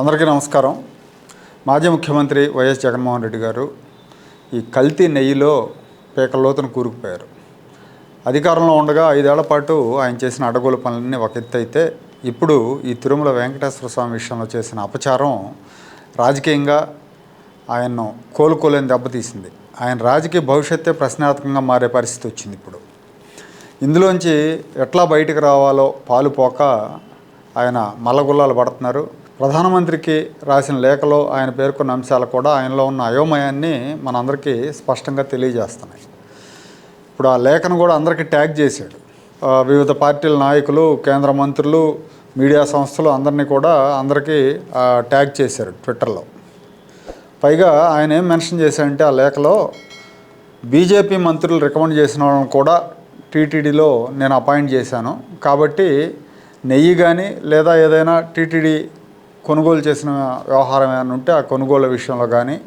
అందరికీ నమస్కారం. మాజీ ముఖ్యమంత్రి వైఎస్ జగన్మోహన్ రెడ్డి గారు ఈ కల్తీ నెయ్యిలో పీకల్లోతున కూరుకుపోయారు. అధికారంలో ఉండగా ఐదేళ్ళ పాటు ఆయన చేసిన అడగోలు పనులన్నీ ఒక ఎత్తు అయితే ఇప్పుడు ఈ తిరుమల వెంకటేశ్వర స్వామి విషయంలో చేసిన అపచారం రాజకీయంగా ఆయన్ను కోలుకోలేని దెబ్బతీసింది ఆయన రాజకీయ భవిష్యత్తే ప్రశ్నార్థకంగా మారే పరిస్థితి వచ్చింది ఇప్పుడు. ఇందులోంచి ఎట్లా బయటకు రావాలో పాలు పోక ఆయన మల్లగుల్లాలు పడుతున్నారు. ప్రధానమంత్రికి రాసిన లేఖలో ఆయన పేర్కొన్న అంశాలు కూడా ఆయనలో ఉన్న అయోమయాన్ని మనందరికీ స్పష్టంగా తెలియజేస్తున్నాయి. ఇప్పుడు ఆ లేఖను కూడా అందరికీ ట్యాగ్ చేశాడు. వివిధ పార్టీల నాయకులు కేంద్ర మంత్రులు మీడియా సంస్థలు అందరినీ కూడా అందరికీ ట్యాగ్ చేశారు ట్విట్టర్లో. పైగా ఆయన ఏం మెన్షన్ చేశారంటే ఆ లేఖలో బీజేపీ మంత్రులు రికమెండ్ చేసిన వాళ్ళని కూడా టీటీడీలో నేను అపాయింట్ చేశాను. కాబట్టి నెయ్యి కానీ లేదా ఏదైనా టీటీడీ కొనుగోలు చేసిన వ్యవహారం ఏమైనా ఉంటే ఆ కొనుగోలు విషయంలో కానీ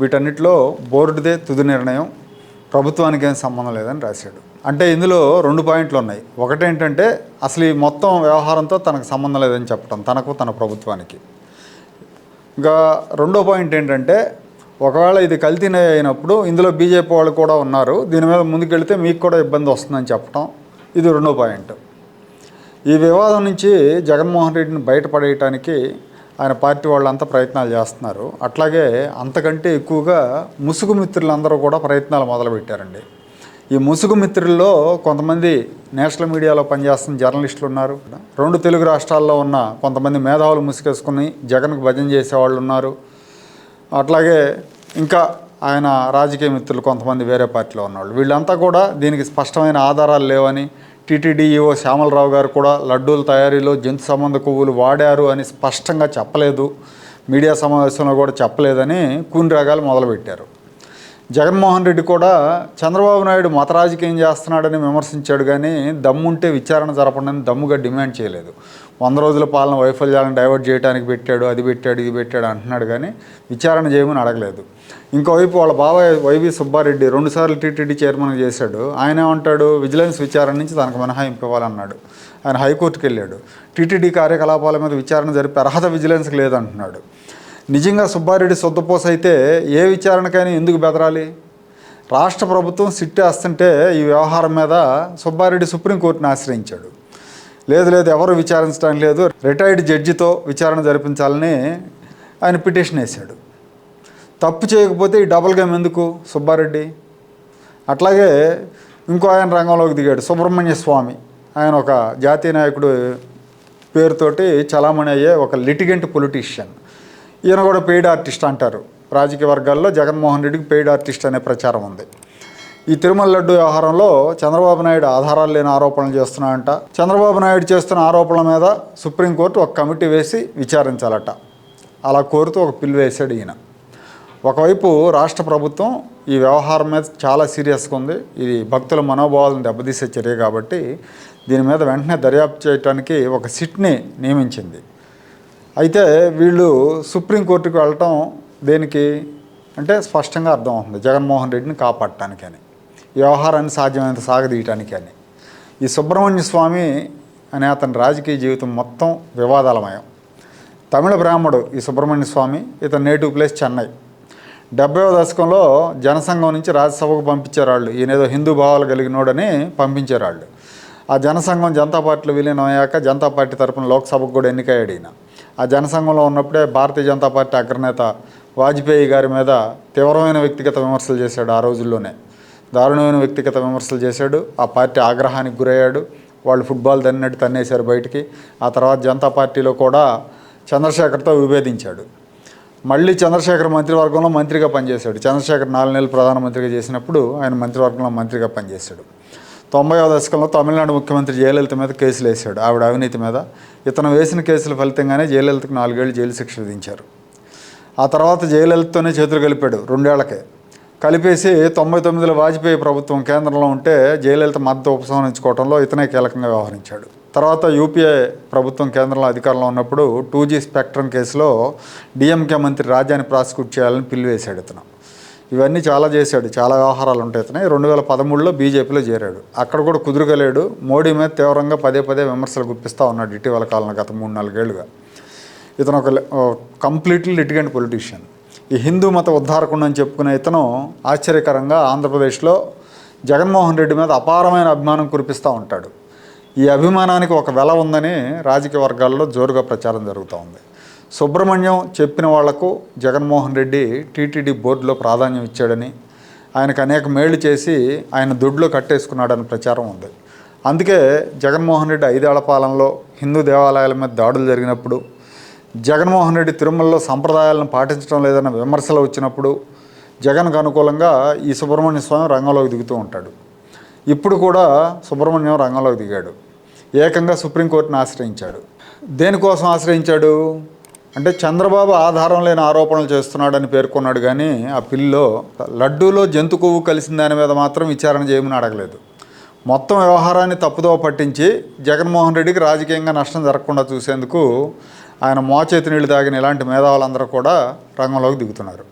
వీటన్నిటిలో బోర్డుదే తుది నిర్ణయం. ప్రభుత్వానికి ఏం సంబంధం లేదని రాశాడు. అంటే ఇందులో రెండు పాయింట్లు ఉన్నాయి. ఒకటేంటంటే అసలు ఈ మొత్తం వ్యవహారంతో తనకు సంబంధం లేదని చెప్పడం తనకు తన ప్రభుత్వానికి. ఇంకా రెండో పాయింట్ ఏంటంటే ఒకవేళ ఇది కల్తీ అయినప్పుడు ఇందులో బీజేపీ వాళ్ళు కూడా ఉన్నారు. దీని మీద ముందుకెళ్తే మీకు కూడా ఇబ్బంది వస్తుందని చెప్పడం ఇది రెండో పాయింట్. ఈ వివాదం నుంచి జగన్మోహన్ రెడ్డిని బయటపడేయటానికి ఆయన పార్టీ వాళ్ళంతా ప్రయత్నాలు చేస్తున్నారు. అట్లాగే అంతకంటే ఎక్కువగా ముసుగు మిత్రులందరూ కూడా ప్రయత్నాలు మొదలుపెట్టారండి. ఈ ముసుగు మిత్రుల్లో కొంతమంది నేషనల్ మీడియాలో పనిచేస్తున్న జర్నలిస్టులు ఉన్నారు. రెండు తెలుగు రాష్ట్రాల్లో ఉన్న కొంతమంది మేధావులు ముసుగేసుకుని జగన్కు భజన చేసేవాళ్ళు ఉన్నారు. అట్లాగే ఇంకా ఆయన రాజకీయ మిత్రులు కొంతమంది వేరే పార్టీలో ఉన్నవాళ్ళు. వీళ్ళంతా కూడా దీనికి స్పష్టమైన ఆధారాలు లేవని టీటీడీఈఓ శ్యామలరావు గారు కూడా లడ్డూల తయారీలో జంతు సంబంధ కొవ్వులు వాడారు అని స్పష్టంగా చెప్పలేదు. మీడియా సమావేశంలో కూడా చెప్పలేదని కూని రాగాలు మొదలుపెట్టారు. జగన్మోహన్ రెడ్డి కూడా చంద్రబాబు నాయుడు మత రాజకీయం చేస్తున్నాడని విమర్శించాడు కానీ దమ్ముంటే విచారణ జరపడని దమ్ముగా డిమాండ్ చేయలేదు. వంద రోజుల పాలన వైఫల్యాలను డైవర్ట్ చేయడానికి పెట్టాడు అది పెట్టాడు ఇది పెట్టాడు అంటున్నాడు కానీ విచారణ చేయమని అడగలేదు. ఇంకోవైపు వాళ్ళ బాబాయ్ వైవి సుబ్బారెడ్డి రెండుసార్లు టీటీడీ చైర్మన్ చేశాడు. ఆయన ఏమంటాడు? విజిలెన్స్ విచారణ నుంచి తనకు మినహాయింపు ఇవ్వాలన్నాడు. ఆయన హైకోర్టుకి వెళ్ళాడు. టీటీడీ కార్యకలాపాల మీద విచారణ జరిపే అర్హత విజిలెన్స్కి లేదంటున్నాడు. నిజంగా సుబ్బారెడ్డి సొద్దుపోస అయితే ఏ విచారణకైనా ఎందుకు బెదరాలి? రాష్ట్ర ప్రభుత్వం సిట్టేస్తుంటే ఈ వ్యవహారం మీద సుబ్బారెడ్డి సుప్రీంకోర్టును ఆశ్రయించాడు. లేదు లేదు ఎవరు విచారించడం లేదు. రిటైర్డ్ జడ్జితో విచారణ జరిపించాలని ఆయన పిటిషన్ వేశాడు. తప్పు చేయకపోతే ఈ డబుల్ గేమ్ ఎందుకు? సుబ్బారెడ్డి. అట్లాగే ఇంకో ఆయన రంగంలోకి దిగాడు సుబ్రహ్మణ్య స్వామి. ఆయన ఒక జాతీయ నాయకుడు పేరుతోటి చలామణి అయ్యే ఒక లిటిగెంట్ పొలిటీషియన్. ఈయన కూడా పెయిడ్ ఆర్టిస్ట్ అంటారు. రాజకీయ వర్గాల్లో జగన్మోహన్ రెడ్డికి పెయిడ్ ఆర్టిస్ట్ అనే ప్రచారం ఉంది. ఈ తిరుమల లడ్డు వ్యవహారంలో చంద్రబాబు నాయుడు ఆధారాలు లేని ఆరోపణలు చేస్తున్నాడంట. చంద్రబాబు నాయుడు చేస్తున్న ఆరోపణల మీద సుప్రీంకోర్టు ఒక కమిటీ వేసి విచారించాలట. అలా కోరుతూ ఒక పిల్లు వేశాడు ఈయన. ఒకవైపు రాష్ట్ర ప్రభుత్వం ఈ వ్యవహారం మీద చాలా సీరియస్గా ఉంది. ఇది భక్తుల మనోభావాలను దెబ్బతీసే చర్య కాబట్టి దీని మీద వెంటనే దర్యాప్తు చేయడానికి ఒక సిట్ని నియమించింది. అయితే వీళ్ళు సుప్రీంకోర్టుకు వెళ్ళటం దేనికి? అంటే స్పష్టంగా అర్థమవుతుంది జగన్మోహన్ రెడ్డిని కాపాడటానికని ఈ వ్యవహారాన్ని సాధ్యమైనంత సాగదీయటానికి అని. ఈ సుబ్రహ్మణ్య స్వామి అనే అతని రాజకీయ జీవితం మొత్తం వివాదాలమయం. తమిళ బ్రాహ్మడు ఈ సుబ్రహ్మణ్య స్వామి ఇతని నేటివ్ ప్లేస్ చెన్నై. డెబ్బైవ దశకంలో జనసంఘం నుంచి రాజ్యసభకు పంపించారు వాళ్ళు ఈయనేదో హిందూ భావాలు కలిగినోడని పంపించారు వాళ్ళు ఆ జనసంఘం జనతా పార్టీలో విలీనం అయ్యాక జనతా పార్టీ తరపున లోక్సభకు కూడా ఎన్నికయ్యాడు ఈయన. ఆ జనసంఘంలో ఉన్నప్పుడే భారతీయ జనతా పార్టీ అగ్రనేత వాజ్పేయి గారి మీద తీవ్రమైన వ్యక్తిగత విమర్శలు చేశాడు ఆ రోజుల్లోనే. దారుణమైన వ్యక్తిగత విమర్శలు చేశాడు. ఆ పార్టీ ఆగ్రహానికి గురయ్యాడు. వాళ్ళు ఫుట్బాల్ తన్నట్టు తన్నేశారు బయటికి. ఆ తర్వాత జనతా పార్టీలో కూడా చంద్రశేఖర్తో విభేదించాడు. మళ్ళీ చంద్రశేఖర్ మంత్రివర్గంలో మంత్రిగా పనిచేశాడు. చంద్రశేఖర్ నాలుగు నెలలు ప్రధానమంత్రిగా చేసినప్పుడు ఆయన మంత్రివర్గంలో మంత్రిగా పనిచేశాడు. తొంభైవ దశకంలో తమిళనాడు ముఖ్యమంత్రి జయలలిత మీద కేసులు వేశాడు. ఆవిడ అవినీతి మీద ఇతను వేసిన కేసుల ఫలితంగానే జయలలితకు నాలుగేళ్ళు జైలు శిక్ష విధించారు. ఆ తర్వాత జయలలితతోనే చేతులు కలిపాడు రెండేళ్ళకే. కలిపేసి తొంభై తొమ్మిదిలో వాజ్పేయి ప్రభుత్వం కేంద్రంలో ఉంటే జయలలిత మద్దతు ఉపసంహరించుకోవడంలో ఇతనే కీలకంగా వ్యవహరించాడు. తర్వాత యూపీఏ ప్రభుత్వం కేంద్రంలో అధికారంలో ఉన్నప్పుడు టూ జీ స్పెక్ట్రమ్ కేసులో డిఎంకే మంత్రి రాజ్యాన్ని ప్రాసిక్యూట్ చేయాలని పిల్లు వేశాడు ఇతను. ఇవన్నీ చాలా చేశాడు చాలా వ్యవహారాలు ఉంటాయి ఇతనే. రెండు వేల పదమూడులో బీజేపీలో చేరాడు. అక్కడ కూడా కుదురుగలేడు. మోడీ మీద తీవ్రంగా పదే పదే విమర్శలు గుప్పిస్తూ ఉన్నాడు ఇటీవల కాలంలో గత మూడు నాలుగేళ్ళుగా. ఇతను ఒక కంప్లీట్లీ లిటిగెంట్ పొలిటీషియన్. ఈ హిందూ మత ఉద్ధారకుండా అని చెప్పుకునే ఇతను ఆశ్చర్యకరంగా ఆంధ్రప్రదేశ్లో జగన్మోహన్ రెడ్డి మీద అపారమైన అభిమానం కురిపిస్తూ ఉంటాడు. ఈ అభిమానానికి ఒక వెల ఉందని రాజకీయ వర్గాల్లో జోరుగా ప్రచారం జరుగుతూ ఉంది. సుబ్రహ్మణ్యం చెప్పిన వాళ్ళకు జగన్మోహన్ రెడ్డి టీటీడీ బోర్డులో ప్రాధాన్యం ఇచ్చాడని ఆయనకు అనేక మేళ్ళు చేసి ఆయన దొడ్లో కట్టేసుకున్నాడని ప్రచారం ఉంది. అందుకే జగన్మోహన్ రెడ్డి ఐదేళ్ళ పాలనలో హిందూ దేవాలయాల మీద దాడులు జరిగినప్పుడు జగన్మోహన్ రెడ్డి తిరుమలలో సంప్రదాయాలను పాటించడం లేదన్న విమర్శలు వచ్చినప్పుడు జగన్కు అనుకూలంగా ఈ సుబ్రహ్మణ్య స్వామి రంగంలోకి దిగుతూ ఉంటాడు. ఇప్పుడు కూడా సుబ్రహ్మణ్యం రంగంలోకి దిగాడు. ఏకంగా సుప్రీంకోర్టును ఆశ్రయించాడు. దేనికోసం ఆశ్రయించాడు? అంటే చంద్రబాబు ఆధారం లేని ఆరోపణలు చేస్తున్నాడని పేర్కొన్నాడు కానీ ఆ పిల్లో లడ్డూలో జంతు కొవ్వు కలిసిన దాని మీద మాత్రం విచారణ చేయమని అడగలేదు. మొత్తం వ్యవహారాన్ని తప్పుదోవ పట్టించి జగన్మోహన్ రెడ్డికి రాజకీయంగా నష్టం జరగకుండా చూసేందుకు ఆయన మోచేతి నీళ్ళు తాగిన ఇలాంటి మేధావులందరూ కూడా రంగంలోకి దిగుతున్నారు.